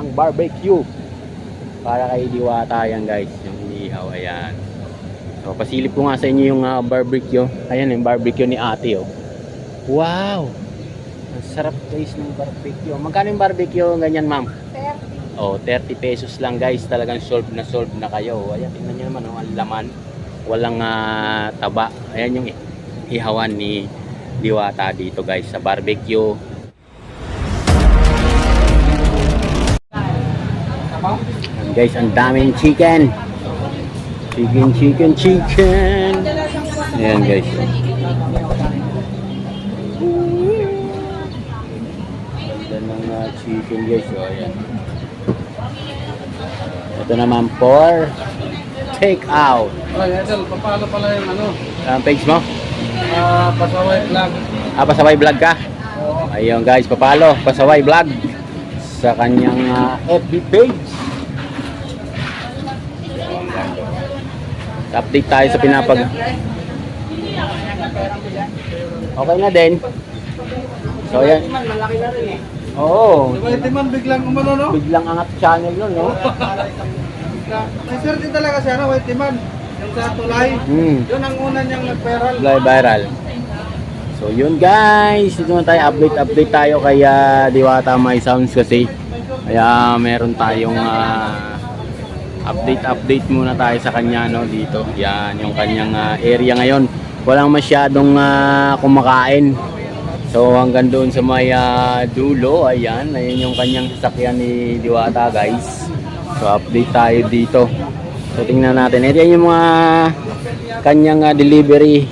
ng barbecue. Para kay Diwata yan guys, yung inihaw, ayan. So, pasilip ko nga sa inyo yung ah, barbecue. Ayan yung barbecue ni ate oh. Wow! Ang sarap guys ng barbecue. Magkano yung barbecue ganyan ma'am? 30. Oh, 30 pesos lang guys. Talagang solve na solve na kayo. Ayan, tingnan nyo naman oh, ang laman. Walang ah, taba. Ayan yung ihawan ni Diwata dito guys sa barbecue. Guys, ang daming chicken. Chicken, chicken, chicken. Ayan guys. Ganda ng ah, chicken guys. Oh, ayan. Ito naman for take out. Ay, Idol, paano pala yung ano? Ang page mo? Ah, pasaway vlog. Ah, pasaway vlog ka? Oo. Ayun guys, papalo, pasaway vlog sa kanyang ah, FB page. Update tayo sa pinapag... Okay na din. So yan. Malaki na rin eh. Oo. Di ba ito man biglang umano, no? Biglang angat channel nun, no? May sir din talaga siya, no? White man. Yung sa tulay. Hmm. Yun ang una niyang nag-viral. Fly viral. So yun guys, dito na tayo update update tayo kay ah, Diwata My Sounds kasi kaya meron tayong ah, update update muna tayo sa kanya no dito. Yan yung kanyang ah, area ngayon. Walang masyadong ah, kumakain. So hanggang doon sa may ah, dulo, ayan, ayun yung kanyang sasakyan ni Diwata guys. So update tayo dito. So tingnan natin. Ito yung mga kanyang ah, delivery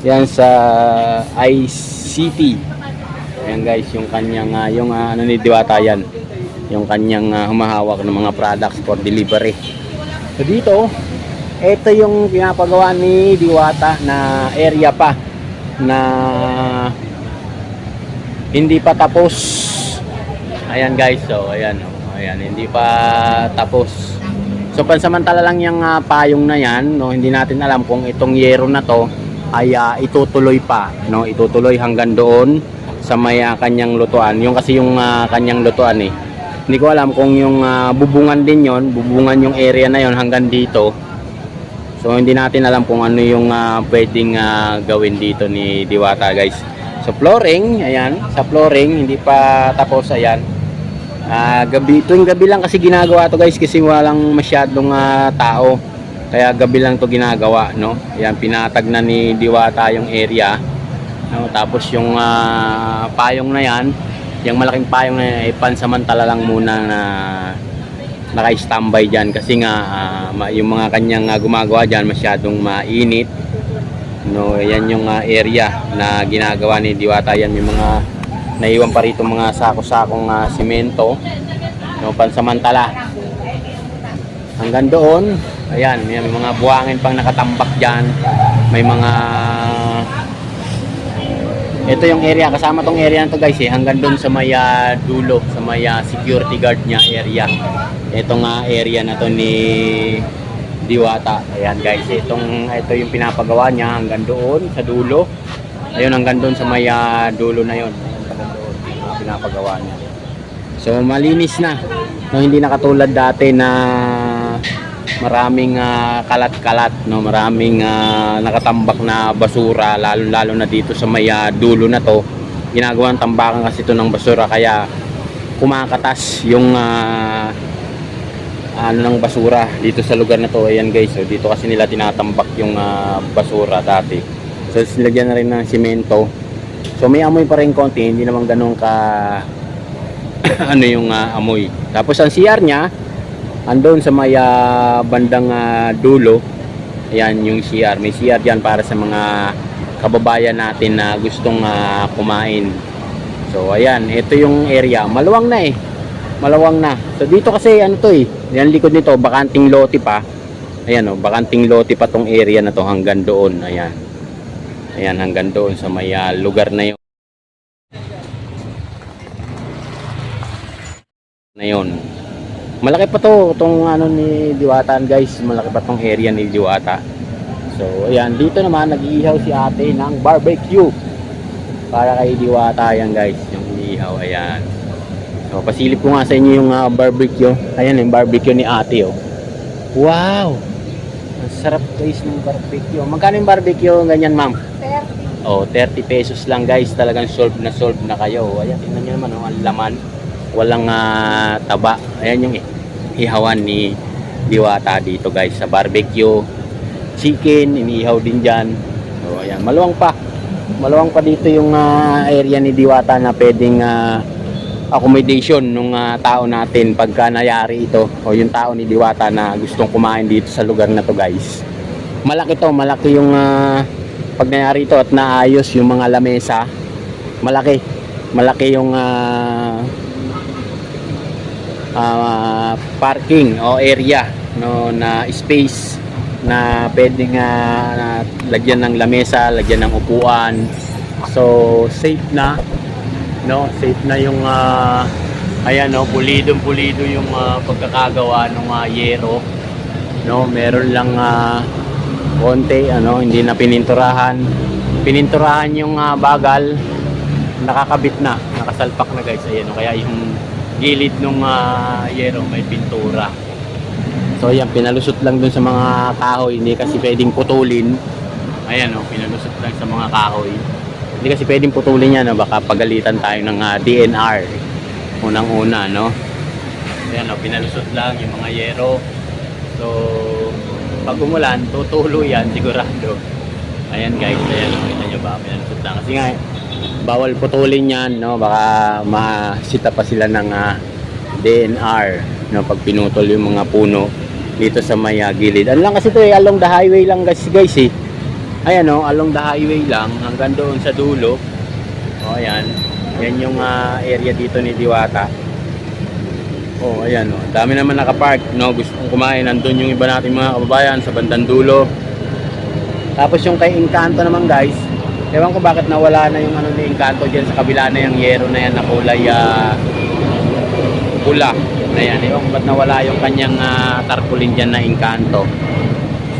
yan sa ICT. Ayan guys, yung kanyang ah, yung ah, ano ni Diwata yan. Yung kanyang ah, humahawak ng mga products for delivery. So dito, ito yung pinapagawa ni Diwata na area pa na hindi pa tapos. Ayan guys, so ayan, oh, ayan, hindi pa tapos. So pansamantala lang yung ah, payong na yan, no, hindi natin alam kung itong yero na to ay ah, itutuloy pa, no, itutuloy hanggang doon sa may ah, kanyang lutuan. Yung kasi yung ah, kanyang lutuan eh. Hindi ko alam kung yung ah, bubungan din yon, bubungan yung area na yon hanggang dito. So hindi natin alam kung ano yung ah, pwedeng ah, gawin dito ni Diwata guys. So flooring, ayan, sa flooring hindi pa tapos ayan. Ah, gabi, tuwing gabi lang kasi ginagawa to guys kasi walang masyadong ah, tao. Kaya gabi lang to ginagawa, no? Ayan, pinatag na ni Diwata yung area. No? Tapos yung ah, payong na yan, yung malaking payong na yan, pansamantala lang muna na naka-standby dyan kasi nga ma- yung mga kanyang ah, gumagawa dyan masyadong mainit. No, yan yung ah, area na ginagawa ni Diwata yan may mga naiwan pa rito mga sako-sakong ah, simento. No, pansamantala. Hanggang doon, ayan, may, mga buhangin pang nakatambak diyan. May mga ito yung area, kasama tong area na to guys eh, hanggang doon sa may ah, dulo, sa may ah, security guard niya area. Itong ah, area na to ni Diwata. Ayan guys, itong ito yung pinapagawa niya hanggang doon sa dulo. Ayun hanggang doon sa may dulo na yon. Hanggang doon pinapagawa niya. So malinis na. No, hindi na katulad dati na maraming ah, kalat-kalat, no, maraming ah, nakatambak na basura lalo lalo na dito sa may ah, dulo na to. Ginagawang tambakan kasi ito ng basura kaya kumakatas yung ah, ano ng basura dito sa lugar na to. Ayan guys, so dito kasi nila tinatambak yung ah, basura dati. So silagyan na rin ng simento. So may amoy pa rin konti, hindi naman ganun ka ano yung ah, amoy. Tapos ang CR niya andun sa may ah, bandang ah, dulo. Ayan yung CR. May CR diyan para sa mga kababayan natin na gustong ah, kumain. So ayan, ito yung area. Maluwang na eh. Malawang na. So dito kasi ano to eh. Yan likod nito, bakanting lote pa. Ayan oh, bakanting lote pa tong area na to hanggang doon. Ayan. Ayan hanggang doon sa may lugar na yun. Na yun. Malaki pa to, tong ano ni Diwataan guys. Malaki pa tong area ni Diwata. So ayan, dito naman nag-iihaw si ate ng barbecue. Para kay Diwata yan guys, yung iniihaw. Ayan. So, pasilip ko nga sa inyo yung ah, barbecue. Ayan yung barbecue ni ate oh. Wow! Ang sarap guys ng barbecue. Magkano yung barbecue ganyan ma'am? 30. Oh, 30 pesos lang guys. Talagang solve na solve na kayo. Ayan, tingnan nyo naman oh, ang laman. Walang ah, taba. Ayan yung ihawan ni Diwata dito guys sa barbecue. Chicken, inihaw din dyan. So, ayan, maluwang pa. Maluwang pa dito yung ah, area ni Diwata na pwedeng ah, accommodation ng tao natin pagka nayari ito o yung tao ni Diwata na gustong kumain dito sa lugar na to guys. Malaki to, malaki yung ah, pag nangyari ito at naayos yung mga lamesa, malaki. Malaki yung ah, ah, parking o area no na space na pwedeng na lagyan ng lamesa, lagyan ng upuan. So safe na no, safe na yung ah, ayan no, pulidong pulido yung ah, pagkakagawa ng ah, yero. No, meron lang ah, konti ano, hindi na pininturahan. Pininturahan yung ah, bagal, nakakabit na, nakasalpak na guys. Ayan, no, kaya yung gilid ng yero may pintura. So ayan, pinalusot lang dun sa mga kahoy, hindi kasi pwedeng putulin. Ayan oh, pinalusot lang sa mga kahoy. Hindi kasi pwedeng putulin yan, no? baka pagalitan tayo ng ah, DNR. Unang-una, no? Ayan oh, pinalusot lang yung mga yero. So, pag umulan, tutulo yan, sigurado. Ayan guys, ayan, oh, kita nyo ba, pinalusot lang. Kasi nga, bawal putulin yan, no? Baka masita pa sila ng ah, DNR, no? Pag pinutol yung mga puno dito sa may ah, gilid. Ano lang kasi to eh, along the highway lang guys, guys eh. Ayan o, along the highway lang, hanggang doon sa dulo. O, ayan. Yan yung ah, area dito ni Diwata. Oh, ayan oh. Dami naman nakapark, no? Gusto kong kumain. Nandun yung iba nating mga kababayan sa bandang dulo. Tapos yung kay Encanto naman, guys. Ewan ko bakit nawala na yung ano ni Encanto diyan sa kabila na yung yero na yan na kulay ah, pula. Na yan. Ewan ko ba't nawala yung kanyang ah, tarpaulin diyan na Encanto.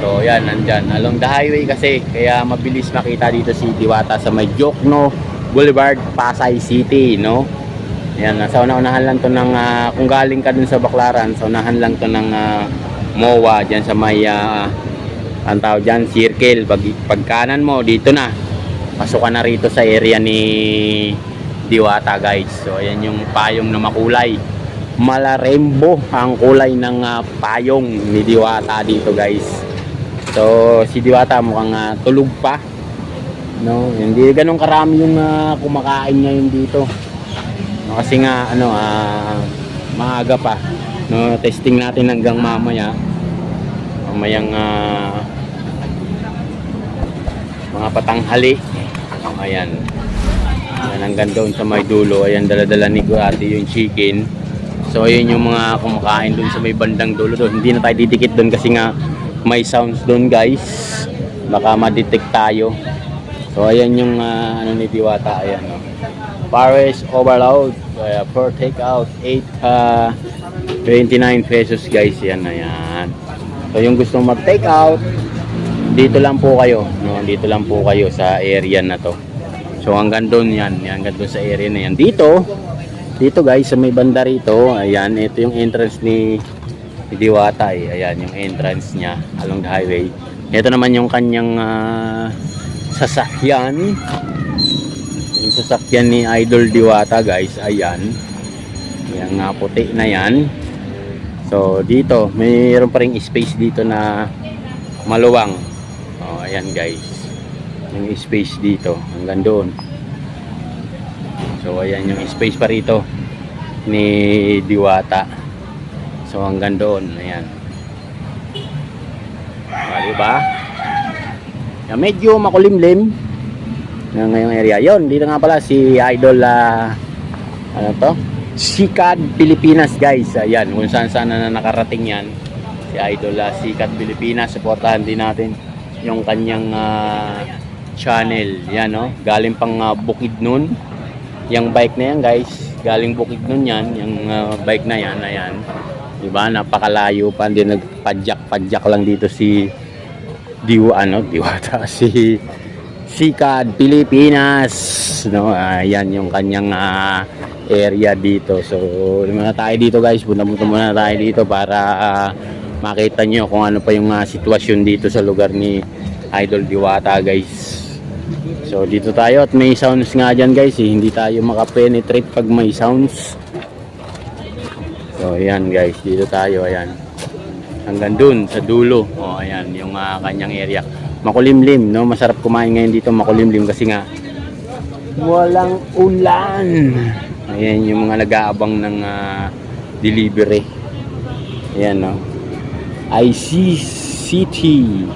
So, yan, nandyan. Along the highway kasi, kaya mabilis makita dito si Diwata sa may Jokno Boulevard, Pasay City, no? Yan, nasa una-unahan lang to ng, ah, kung galing ka dun sa Baclaran, sa unahan lang to ng ah, MOA, dyan sa may, uh, ang tawag dyan, circle. Pag, pag kanan mo, dito na. Pasok ka na rito sa area ni Diwata, guys. So, ayan yung payong na makulay. Malarembo ang kulay ng ah, payong ni Diwata dito, guys. So, si Diwata mukhang ah, tulog pa. No, hindi ganun karami yung ah, kumakain ngayon dito. No, kasi nga ano ah maaga pa. No, testing natin hanggang mamaya. Mamayang ah, mga patanghali. Ayan. Ayan hanggang doon sa may dulo. Ayan dala-dala ni Ate yung chicken. So ayun yung mga kumakain doon sa may bandang dulo doon. Hindi na tayo didikit doon kasi nga may sounds doon guys. Baka ma-detect tayo. So ayan yung ah, ano ni Diwata. Ayan oh. Paris overload uh, per take out 8 uh, 29 pesos guys yan ayan so yung gusto mag take out dito lang po kayo no? Dito lang po kayo sa area na to. So hanggang doon yan hanggang doon sa area na yan. Dito dito guys sa may banda rito ayan ito yung entrance ni Diwata eh. ayan yung entrance niya along the highway. Ito naman yung kanyang ah, sasakyan. Yung sasakyan ni Idol Diwata guys ayan. Yan nga puti na yan. So dito mayroon pa ring space dito na maluwang oh, ayan guys yung space dito hanggang doon so ayan yung space pa rito ni Diwata so hanggang doon ayan ah, diba yan, medyo makulimlim na ngayong area. Yon, dito nga pala si Idol ah, ano to? Sikad Pilipinas, guys. Ayan, kung saan saan na nakarating yan. Si Idol ah, Sikad Pilipinas. Supportahan din natin yung kanyang ah, channel. Yan, no? Galing pang ah, Bukid nun. Yung bike na yan, guys. Galing Bukid nun yan. Yung ah, bike na yan, ayan. Diba? Napakalayo pa. Hindi nagpadyak-padyak lang dito si Diwa, ano? Diwata. Si Sikad, Pilipinas. No, ayan yung kanyang ah, area dito. So, muna tayo dito guys. Punta-punta muna tayo dito para ah, makita nyo kung ano pa yung ah, sitwasyon dito sa lugar ni Idol Diwata guys. So, dito tayo at may sounds nga dyan guys. Eh. Hindi tayo makapenetrate pag may sounds. So, ayan guys. Dito tayo. Ayan. Hanggang dun sa dulo. O, ayan. Yung ah, kanyang area makulimlim, no? Masarap kumain ngayon dito makulimlim kasi nga walang ulan. Ayan yung mga nag-aabang ng ah, delivery. Ayan, no? IC City.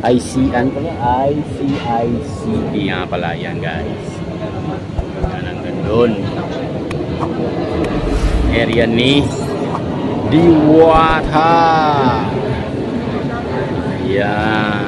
IC, ano pala? ICICT nga pala yan, guys. Ayan, hanggang doon. Area ni Diwata. Ayan.